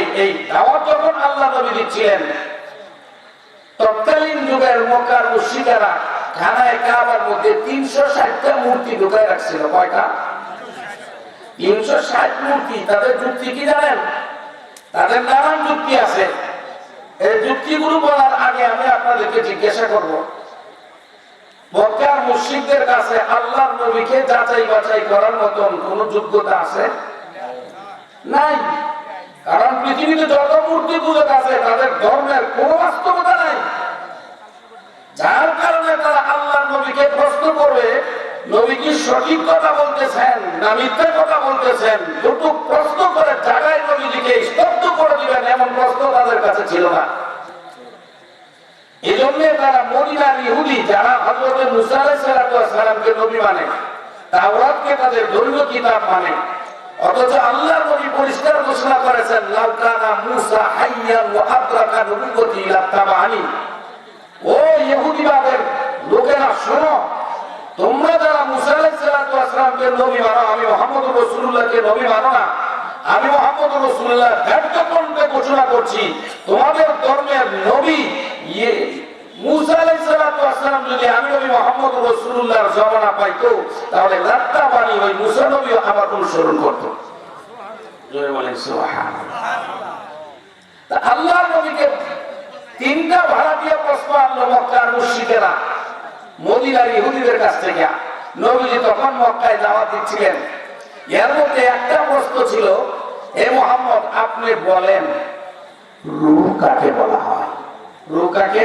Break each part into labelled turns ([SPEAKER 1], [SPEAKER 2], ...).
[SPEAKER 1] নেই এই দাওয়াত যখন আল্লাহ নবী দিচ্ছিলেন, তৎকালীন যুগের মক্কার মুশরিকেরা খানায় কাবার মধ্যে তিনশো ষাটটা মূর্তি ঢুকায় রাখছিল। কয়টা? তিনশো ষাট মূর্তি। তাদের যুক্তি কি জানেন? তাদের নানান যুক্তি আছে। এই যুক্তিগুলো বলার আগে আমি আপনাদেরকে জিজ্ঞাসা করব, মক্কার মুশরিকদের কাছে আল্লাহর নবীকে যাচাই বাছাই করার মতন কোন যোগ্যতা আছে? নাই। কারণ পৃথিবীতে যত মূর্তি পূজক আছে, তাদের ধর্মের কোনো বাস্তবতা নাই। যার কারণে তারা আল্লাহর নবীকে প্রশ্ন করবে সঠিক কথা বলতেছেন না কথা বলতেছেন? দুটো প্রশ্ন করে জায়গায় নবীজিকে স্তব্ধ করে দিবেন, এমন প্রশ্ন তাদের কাছে ছিল না। এই জন্য তারা মদিনার ইহুদি, যারা হজরত মুসা আলাইসালামকে নবী মানে তাওরাতকে তাদের ধর্মীয় কিতাব মানে। অথচ আল্লাহর নবী পরিষ্কার ঘোষণা করেছেন লাউকানা মুসা হাইয়ান ওয়া আদরাকা নবুয়তি লাত্তাবানি ও ইহুদিবাদের লোকেরা, শোনো, তোমরা যারা মুসা আলাইসালামকে নবী মানো, আমি মোহাম্মদ রসুল্লাহকে নবী মানো না, আমি মোহাম্মদ রসুল্লাহ ব্যর্থ ঘোষণা করছি, তোমাদের ধর্মের নবী ইয়ে মুসা আলাইসালাম যদি আমি নবী মোহাম্মদ রসুল্লাহর জমানা পাইতো, তাহলে লাত্তা বাণী ওই মুসা নবী আমার অনুসরণ করতো। আল্লাহর নবীকে তিনটা ভাড়াটিয়া প্রশ্ন আনলো মক্কার মুশরিকেরা, মদিনার ইহুদিদের কাছ থেকে নবীজি তখন মক্কায় দাওয়াত দিচ্ছিলেন। এর মধ্যে একটা প্রশ্ন ছিল, হে মোহাম্মদ, আপনি বলেন, রু কাকে বলা হয়? রু কাকে?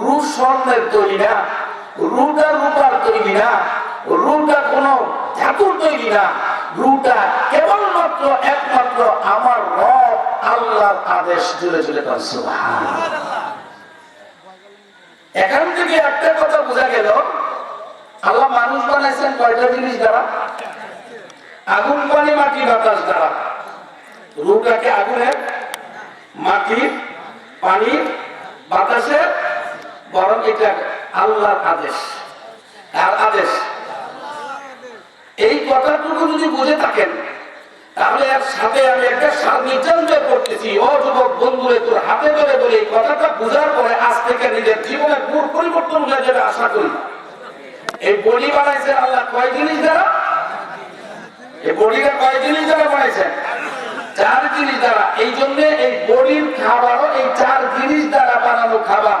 [SPEAKER 1] রু স্বর্ণের তৈরি না, রুটা রূপার তৈরি না, রুটা কোন ধাতুর তৈরি না, রুটা কেবলমাত্র একমাত্র আমার রব আল্লাহর আদেশ জুড়ে জুড়ে করছে এখান থেকে একটা কথা বোঝা গেল, আল্লাহ মানুষ বানাইছেন কয়টা জিনিস দ্বারা? আগুন, পানি, মাটি, বাতাস দ্বারা। রুটাকে আগুনের মাটির পানি, বাতাসের বরং এটা আল্লাহর আদেশ। আর আদেশ? এই কথাটুকু যদি বুঝে থাকেন, তাহলে এর সাথে আমি একটা করতেছি। যুবক বন্ধুরে, তোর হাতে ধরে বলে, এই কথাটা পরে আজ থেকে নিজের জীবনের পুর পরিবর্তন হয়ে যাবে আশা করি। এই বডি বানাইছে আল্লাহ কয় জিনিস দ্বারা? এই বডিটা কয় জিনিস দ্বারা বানাইছেন? চার জিনিস দ্বারা। এই জন্য এই বডির খাবারও এই চার জিনিস দ্বারা বানানো খাবার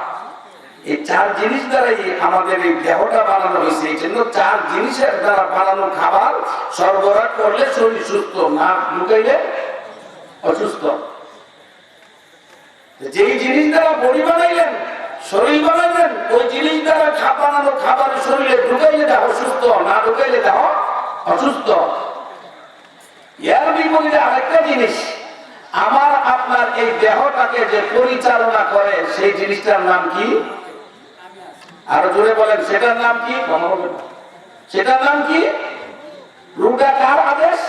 [SPEAKER 1] এই চার জিনিস দ্বারাই আমাদের এই দেহটা বানানো হয়েছে। এই জন্য চার জিনিসের দ্বারা বানানো খাবার সরবরাহ করলে শরীর সুস্থ না ঢুকাইলে অসুস্থ। যেই জিনিস দ্বারা বড়ি বানাইলেন, শরীর বানাইলেন, ওই জিনিস দ্বারা বানানো খাবার শরীরে ঢুকাইলে দেহ অসুস্থ না ঢুকাইলে দেহ অসুস্থ। এর বিপরীতে আরেকটা জিনিস, আমার আপনার এই দেহটাকে যে পরিচালনা করে, সেই জিনিসটার নাম কি? আরও জোরে বলেন, সেটার নাম কি? সেটার নাম কি? রুটা কার আদেশ?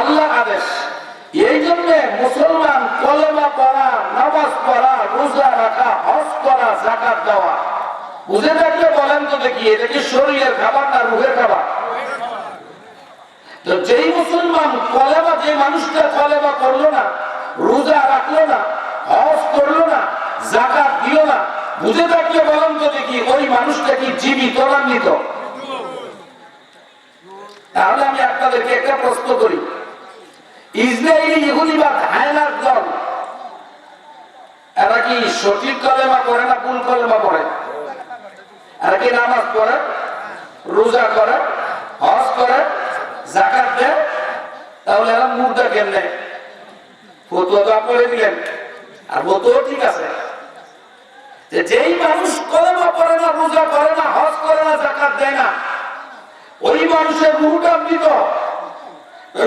[SPEAKER 1] আল্লাহ আদেশ। এই জন্য মুসলমান কলেমা পড়া, নামাজ পড়া, রোজা রাখা, হজ করা জাকাত দেওয়া। বুঝে থাকলে বলেন তো দেখি, এটা কি শরীরের খাবার না রুহের খাবার? তো যেই মুসলমান কলেমা যে মানুষটা কলেমা করল না, রোজা রাখল না, হজ করল না জাকাত দিল না বুঝে থাকলে বলেন তো দেখি, ওই মানুষটা কি জীবিত না মৃত তাহলে আমি আপনাদেরকে একটা প্রশ্ন করি। ইসরায়েলি ইহুদিবাদ হায়নার দল, এরা কি সঠিক কলেমা করে না ভুল কলেমা পড়ে? আর কি নামাজ পড়ে, রোজা করে, হজ করে জাকাত দেয়? তাহলে এরা মুর্দা কেমনে? ফতুয়া তো পড়ে দিলেন। আর ফতুয়া ঠিক আছে। যেই মানুষ কলেমা পড়ে না, রোজা করে না, হজ করে না জাকাত দেয় না, ওই মানুষের রুহটা মৃত।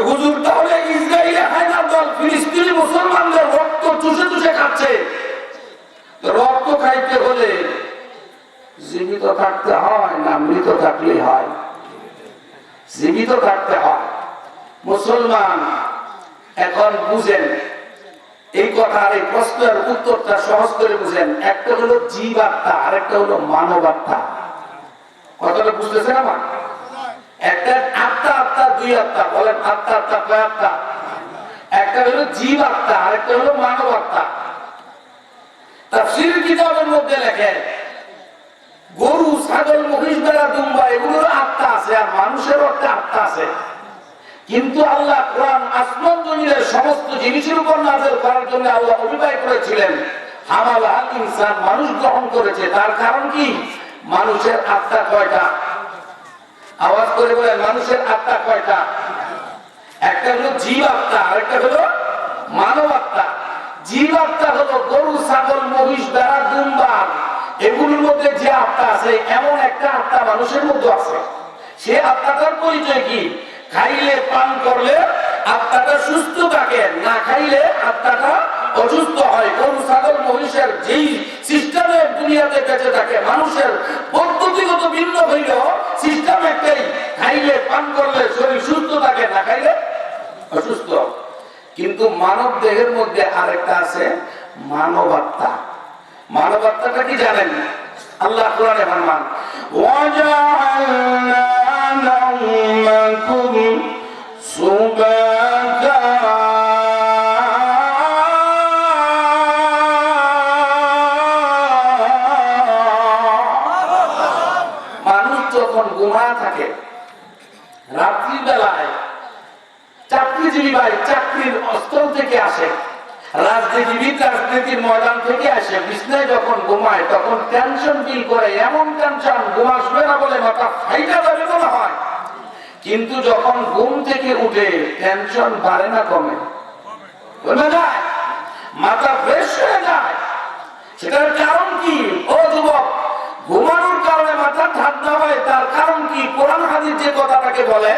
[SPEAKER 1] হুজুর, তাহলে ইসরায়েলে হায়নার দল, ফিলিস্তিনি মুসলমানদের রক্ত চুষে চুষে খাচ্ছে। রক্ত খাইতে হলে জীবিত থাকতে হয় না মৃত থাকলেই হয়? জীবিত থাকতে হয়। মুসলমান এখন বুঝেন এই কথার এই প্রশ্নের উত্তরটা সহজ করে বুঝেন। একটা হলো জীব আত্মা আরেকটা হলো মানব আত্মা কথাটা বুঝতেছেন আমার? একটা আত্মা আত্মা, দুই আত্মা। বলেন আত্মা আত্মা, কয় আত্মা? একটা হলো জীব আত্মা আরেকটা হলো মানব আত্মা তাফসীর কিতাবের মধ্যে লেখেন গরু, ছাগল, মহিষ, বেড়া, দুম্বা, এগুলোর আত্মা আছে আর মানুষের একটা আত্মা আছে। কিন্তু আল্লাহ কোরআন আসমান জমিনের সমস্ত জিনিসের উপর নাজেল করার জন্য আল্লাহ অভিপ্রায় করেছিলেন। হামাল ইনসান মানুষ গ্রহণ করেছে। তার কারণ কি? মানুষের আত্মা কয়টা? আওয়াজ করে বলেন, মানুষের আত্মা কয়টা? একটা হলো জীব আত্মা, আরেকটা হলো মানব আত্মা। জীব আত্মা হলো গরু, ছাগল, মহিষ বেড়া দুম্বা এগুলোর মধ্যে যে আত্মা আছে, এমন একটা আত্মা মানুষের মধ্যে আছে। সে আত্মাটার পরিচয় কি? খাইলে পান করলে আত্মাটা সুস্থ থাকে, না খাইলে আত্মাটা অসুস্থ হয়। গরু, ছাগল, মহিষের যেই সিস্টেমে দুনিয়াতে বেঁচে থাকে, মানুষের পদ্ধতিগত ভিন্ন হইলেও সিস্টেম একটাই, খাইলে পান করলে শরীর সুস্থ থাকে, না খাইলে অসুস্থ। কিন্তু মানব দেহের মধ্যে আরেকটা আছে, মানবাত্মা। মানবাত্মাটা কি জানেন? আল্লাহ কোরআনে ফরমান ওয়াজআলনা রাত্রি বেলায় চাকরিজীবী ভাই চাকরির স্থল থেকে আসে, রাজনীতিবিদ রাজনীতির ময়দান থেকে আসে, বিছনায় যখন ঘুমায়, তখন টেনশন ফিল করে, এমন টেনশন ঘুম আসবে না বলে মাথা ফাইটা যাবে। কিন্তু যখন ঘুম থেকে উঠে টেনশন বাড়ে না কমে। মাথা ফ্রেশ হয়ে যায়। সেটার কারণ কি? ও যুবক, ঘুমানোর কারণে মাথা ঠান্ডা হয়, তার কারণ কি? কোরআন হাদিস যে কথাটাকে বলে,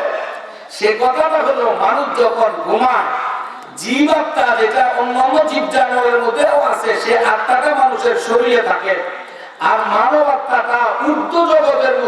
[SPEAKER 1] সে কথাটা হলো, মানুষ যখন ঘুমায়, জীব আত্মা যেটা অন্যান্য জীব জানোয়ারের মধ্যেও আছে, সে আত্মাটা মানুষের শরীরে থাকে। আর মানব আত্মাটা ঊর্ধ্ব জগতের মধ্যে